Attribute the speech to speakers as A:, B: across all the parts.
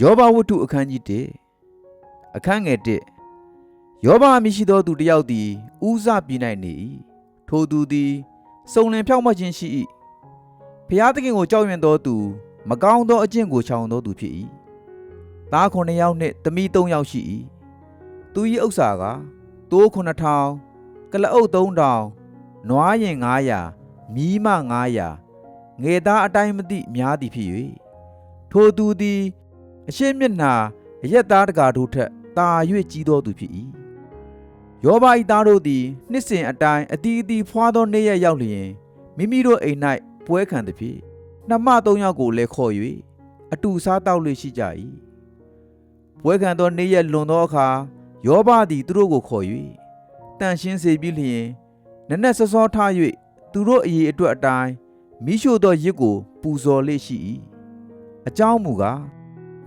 A: ယောဘဝတ္ထုအခန်းကြီး1အခန်းငယ်1ယောဘအမည်ရှိသောသူတစ်ယောက်သည်ဦးစပြည်၌နေ၏ထိုသူသည်စုံလင်ဖြောင့်မတ်ခြင်းရှိ၏ဖျားသခင်ကိုကြောက်ရွံ့သောသူ မကောင်းသောအကျင့်ကိုချောင်သောသူဖြစ်၏သားခုနှစ်ယောက်နှင့်သမီးသုံးယောက်ရှိ၏သူ၏ဥစ္စာကတိုးခုနှစ်ထောင်ကလအုပ်သုံးထောင်နွားရင်900မီးမ900ငယ်သားအတိုင်းမသိများသည်ဖြစ်၍ ထိုသူသည် အရှင်းမျက်နှာအရက်သားတကာတို့ထက်တာ၍ကြီးသောသူဖြစ်၏ယောဘဤသားတို့သည်နှစ်စဉ်အတိုင်းအတီးအတီးဖွာသောနေ့ရက်ရောက်လျင်မိမိတို့အိမ်၌ပွဲခံသည်ဖြစ်နှမသုံးယောက်ကိုလည်းခေါ်၍အတူစားတောက်လို့ရှိကြ၏ပွဲခံသောနေ့ရက်လွန်သောအခါယောဘသည်သူတို့ကိုခေါ်၍တန်ရှင်းစေပြီးလျင်နက်နက်စောစောထား၍သူတို့အရေးအတွက်အတိုင်းမိရှို့သောရစ်ကိုပူဇော်လေးရှိ၏ အကြောင်းမူကား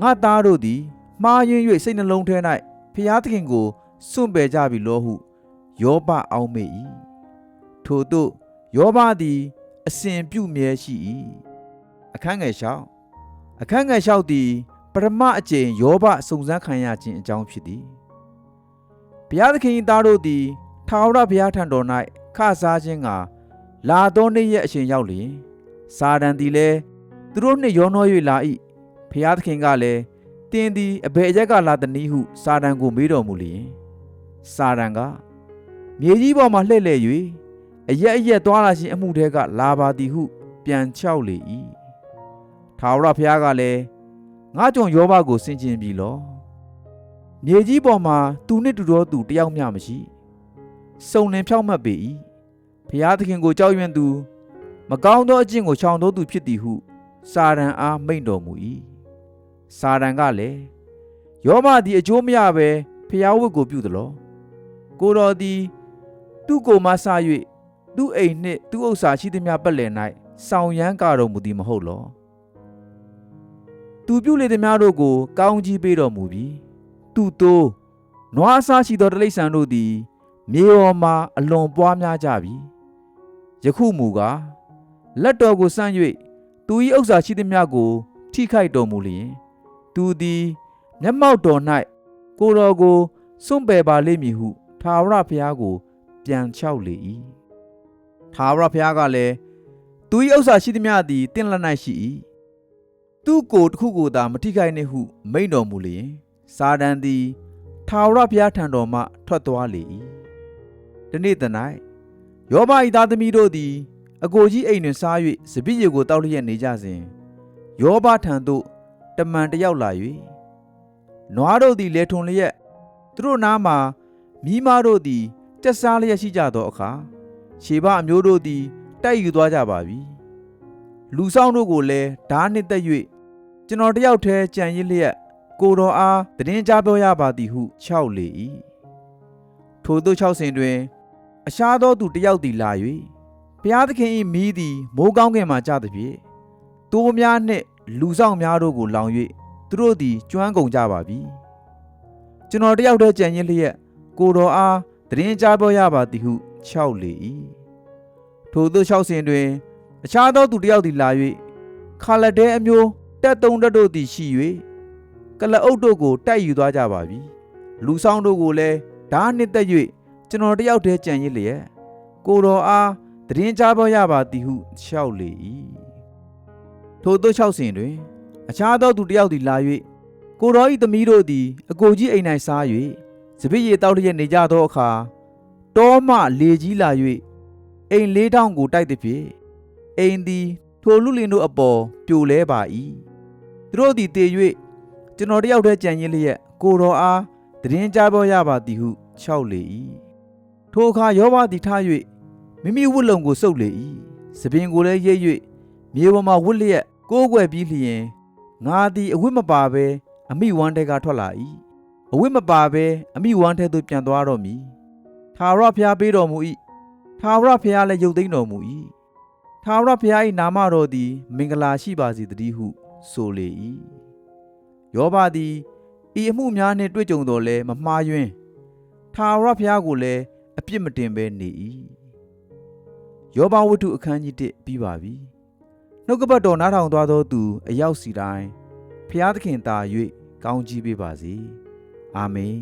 A: ငါသားတို့သည်မှားယွင်း၍စိတ်နှလုံးထဲ၌ဖျားသခင်ကိုစွန့်ပယ်ကြပြီလောဟုယောဘအောင်းမေ၏ထို့သို့ယောဘသည်အစဉ်ပြုမြဲရှိ၏အခန်းငယ်လျှောက်အခန်းငယ်လျှောက်သည်ပရမအကျင့်ယောဘစုံစမ်းခံရခြင်းအကြောင်းဖြစ်သည်ဘုရားသခင်၏သားတို့သည်ထာဝရဘုရားထံတော်၌ခစားခြင်းကလာသောနေ့ရက်အချိန်ရောက်လျင်စာတန်သည်လည်း သူတို့နှင့်ရောနှော၍လာ၏ဖျားသခင်ကလည်းတင်းသည်အဘယ်အရက်ကလာသနည်းဟုစာတန်ကိုမေးတော်မူလျင်စာတန်ကမြေကြီးပေါ်မှလှည့်လည်၍အရက်အရက်သွားလာခြင်းအမှုတဲကလာပါသည်ဟု ပြန်ချောက်လေ၏ထာဝရဘုရားကလည်းငါကြောင့်ယောဘကိုဆင်ခြင်ပြီလောမြေကြီးပေါ်မှာသူနှင့်တူသောသူတယောက်မျှမရှိစုံလင်ဖြောက်မှတ်ပေ၏ဘုရားသခင်ကိုကြောက်ရွံ့သူ မကောင်းသောအကျင့်ကိုချောင်သောသူဖြစ်သည်ဟု စာရန်အားမိန့်တော်မူ၏စာရန်ကလည်းယောမသည်အကျိုးမရဘဲဖျားဝတ်ကိုပြုသလောကိုတော်သည် သူ့ကိုယ်မှဆ၍သူ့အိမ်နှင့်သူ့ဥစ္စာရှိသမျှပတ်လည်၌ဆောင်ရမ်းကြတော်မူသည်မဟုတ်လောသူပြုလေသမျှတို့ကို ကောင်းကြီးပေးတော်မူပြီးသူ့သို့နွားအစားရှိသောတိရစ္ဆာန်တို့သည် မြေပေါ်မှာအလွန်ပွားများကြပြီယခုမူကားလက်တော်ကိုဆန့်၍ သူ၏ဥစ္စာရှိသမျှကို ထိခိုက်တော်မူလျင်သူသည်မျက်မှောက်တော်၌ကိုယ်တော်ကိုစွန့်ပယ်ပါလိမ့်မည်ဟုထာဝရဘုရားကို ပြန်လျှောက်လေ၏ထာဝရဘုရားကလည်းသူ၏ဥစ္စာရှိသမျှသည်တင့်လက်၌ရှိ၏သူ့ကိုယ်တစ်ခုကိုသာမထိခိုက်နှင့်ဟု မိန့်တော်မူလျင်စာဒန်သည်ထာဝရဘုရားထံတော်မှထွက်သွားလေ၏ဒီနေ့တ၌ယောဘ၏သားသမီးတို့သည် အကိုကြီးအိမ်တွင်စား၍စပည့်ရည်ကိုတောက်လျက်နေကြစဉ်ယောဘထံသို့တမန်တယောက်လာ၍နွားတို့သည်လေထုံလျက်သူတို့နားမှာမိမားတို့သည်တက်စားလျက်ရှိကြသောအခါရှေဘအမျိုးတို့သည်တိုက်ယူသွားကြပါပြီလူဆောင်တို့ကိုလည်းဓာနှစ်သက်၍ကျွန်တော်တယောက်တည်းကြံရစ်လျက်ကိုတော်အားတည်င်းကြပြောရပါသည်ဟုခြောက်လေ၏ထိုသို့ခြောက်စဉ်တွင်အရှားသောသူတယောက်သည်လာ၍ ဘုရားသခင်၏မိသည်မိုးကောင်းကင်မှကြသည်ဖြင့်တိုးများနှင့်လူဆောင်များတို့ကိုလောင်၍သူတို့သည်ကျွမ်းကုန်ကြပါပြီကျွန်တော်တယောက်တည်းကြံရစ်လျက်ကိုတော်အားတရင်ကြားပြောရပါသည်ဟုခြောက်လေ၏ထိုသို့ခြောက်စဉ်တွင်အခြားသောသူတယောက်သည်လာ၍ခါလက်တဲအမျိုးတက်တုံတက်တို့သည်ရှိ၍ကလအုပ်တို့ကိုတိုက်ယူသွားကြပါပြီလူဆောင်တို့ကိုလည်းဓာနှစ်သက်၍ကျွန်တော်တယောက်တည်းကြံရစ်လျက်ကိုတော်အား တရင်ကြားပြောရပါသည်ဟုခြောက်လေ၏ထိုသို့ခြောက်စဉ်တွင် အခြားသောသူတစ်ယောက်သည်လာ၍ကိုတော်၏သမီးတို့သည်အကိုကြီးအိမ်၌စား၍စပည့်ရည်တောက်လျက်နေကြသောအခါတောမှလေကြီးလာ၍အိမ်လေးထောင်ကိုတိုက်သည်ဖြင့်အိမ်သည်ထိုလူလင်တို့အပေါ်ပြိုလဲပါ၏သူတို့သည်တည်၍ကျွန်တော်တယောက်တည်းကြံရင်းလျက်ကိုတော်အားတည်င်းကြပြောရပါသည်ဟုခြောက်လေ၏ထိုအခါယောဘသည်ထား၍ မိမိဝတ်လုံကိုစုပ်လေ၏စပင်ကိုလည်းရိပ်၍မြေပေါ်မှာဝတ်လျက်ကိုးကွယ်ပြီးလျင်ငါသည်အဝတ်မပါဘဲအမိဝမ်းတဲကထွက်လာ၏အဝတ်မပါဘဲအမိဝမ်းထဲသို့ပြန်သွားတော့မည်ထာဝရဘုရားပေးတော်မူ၏ထာဝရဘုရားလည်းယုတ်သိမ်းတော်မူ၏ထာဝရဘုရား၏နာမတော်သည် မင်္ဂလာရှိပါစေတည်းဟု ဆိုလေ၏ယောဘသည်ဤအမှုများနှင့်တွေ့ကြုံတော်လဲမမှားယွင်းထာဝရဘုရားကိုလည်းအပြစ်မတင်ဘဲနေ၏ ယောဘဝတ္ထုအခန်းကြီး1ပြီးပါပြီနှုတ်ကပတ်တော်နားထောင်သွားသောသူ အရောက်စီတိုင်းဖဖျားသခင်သာ၍ကောင်းကြီးပေးပါစေအာမင်